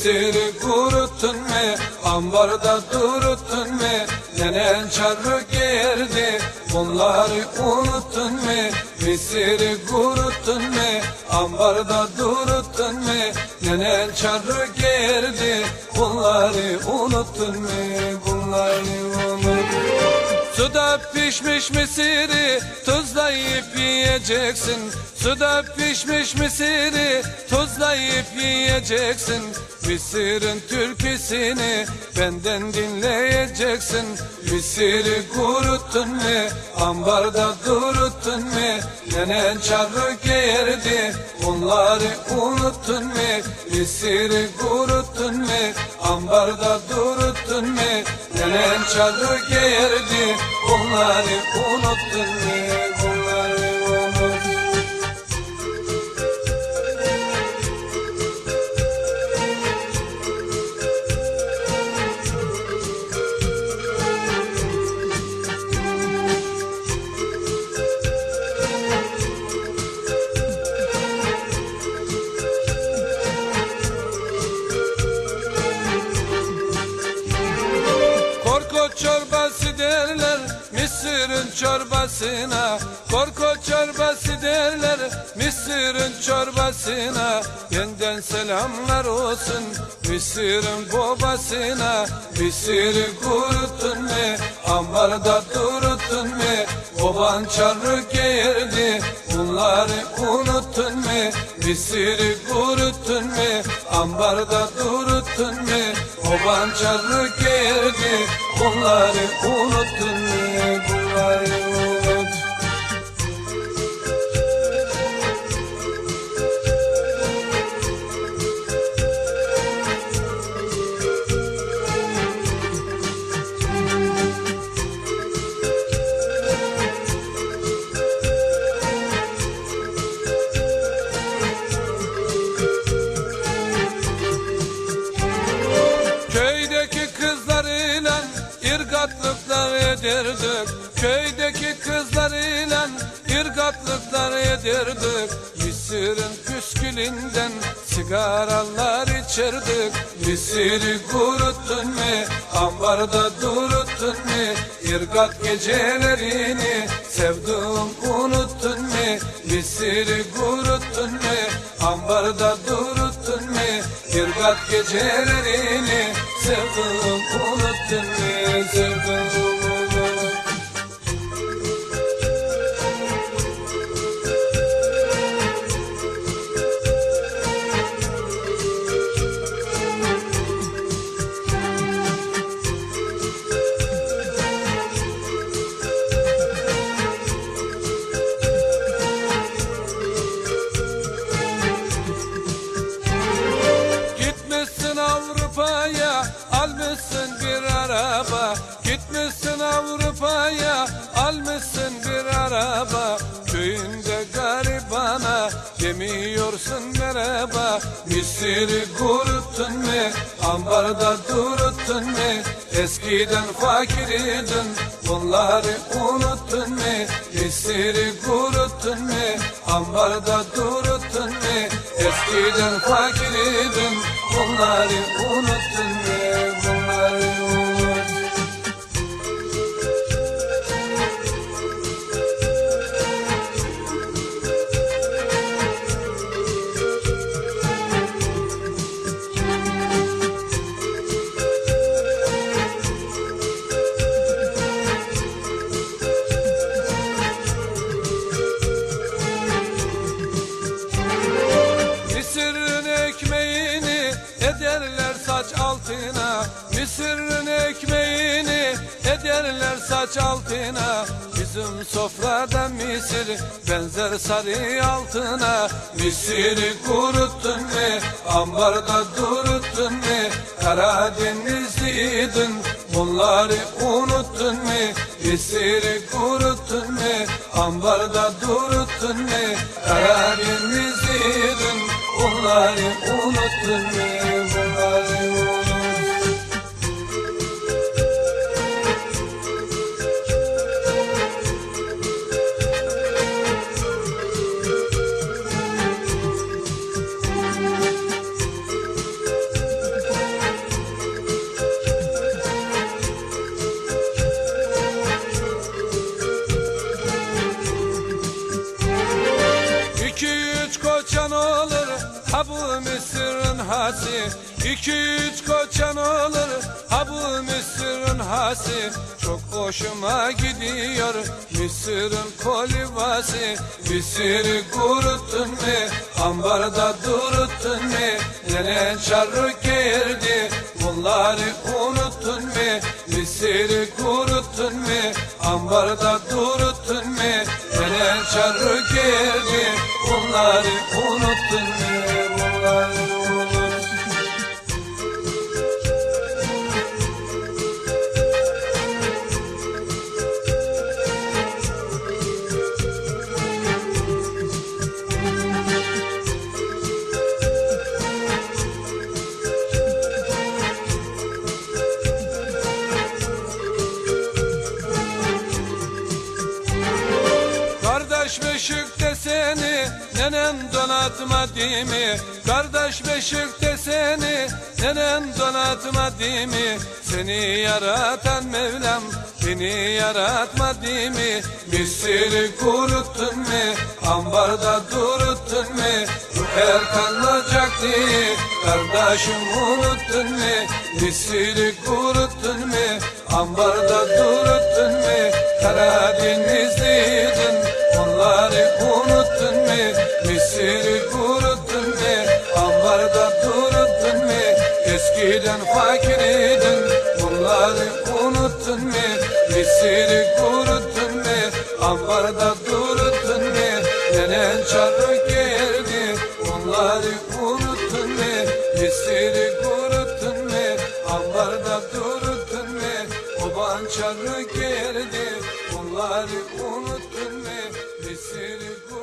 Misiri kuruttun mu? Ambarda duruttun mu? Nenen çarı gerdi Bunları unuttun mu? Misiri kuruttun mu? Ambarda duruttun mu? Nenen çarı gerdi Bunları unuttun mu? Bunları unuttun Suda pişmiş misiri tuzlayıp yiyeceksin. Suda pişmiş misiri tuzlayıp yiyeceksin. Mısır'ın türküsünü benden dinleyeceksin. Mısır'ı kuruttun mu, ambarda duruttun mu? Nenen çarı gerdi, onları unuttun mu? Mısır'ı kuruttun mu, ambarda duruttun mu Nenen çarı gerdi, onları unuttun Mısır'ın çorbasına Korko çorbası derler. Mısır'ın çorbasına Benden selamlar olsun. Mısır'ın babasına Mısır'ı kuruttun mu Ambarda duruttun mu Baban çarı gerdi Bunları unuttun mu Mısır'ı kuruttun mu Ambarda duruttun mu Baban çarı gerdi Bunları unuttun mu ederdik Köydeki kızlarıyla irgatlıklar ederdik Mısır'ın püskülünden sigaralar içerdik Mısır'ı kuruttun mu, ambarda duruttun mu? İrgat gecelerini sevdim unuttun mu? Mısır'ı kuruttun mu, ambarda duruttun mu? İrgat gecelerini sevdim unuttun mu? Sevdim merhaba. Mısır'ı kuruttun mu ambarda duruttun mu Eskiden fakirdin bunları unuttun mu Mısır'ı kuruttun mu ambarda duruttun mu Eskiden fakirdin bunları unuttun mu saç altına Mısır'ın ekmeğini ederler saç altına. Bizim sofrada misir benzer sarı altına. Mısır'ı kuruttun mu ambarda duruttun mu Karadenizliydin bunları unuttun mu Mısır'ı kuruttun mu ambarda duruttun mu Karadenizliydin hasi. İki üç koçan olur ha bu Mısır'ın hasi. Çok hoşuma gidiyor Mısır'ın kolivası. Mısır'ı kuruttun mu? Ambarda duruttun mu? Nene çarık yerdi bunları unuttun mu? Mısır'ı kuruttun mu? Ambarda duruttun mu? Nene çarık yerdi bunları unuttun Kardeş beşikte seni nenem donatmadı mı? Kardeş beşikte seni nenem donatmadı mı? Seni yaratan Mevlam beni yaratmadı mı? Mısır'ı kuruttun mu? Ambarda duruttun mu? Her kalacaktı kardeşim unuttun mu? Mısır'ı kuruttun mu? Ambarda duruttun mu? Eskiden fakiriydin bunları unuttun mu? Mısır'ı kuruttun mu? Ambarda duruttun mu? Nenen çarık geldi onları unuttun mu? Mısır'ı kuruttun mu? Ambarda duruttun mu? Oban çarık geldi onları unuttun mu? Mısır'ı kuruttun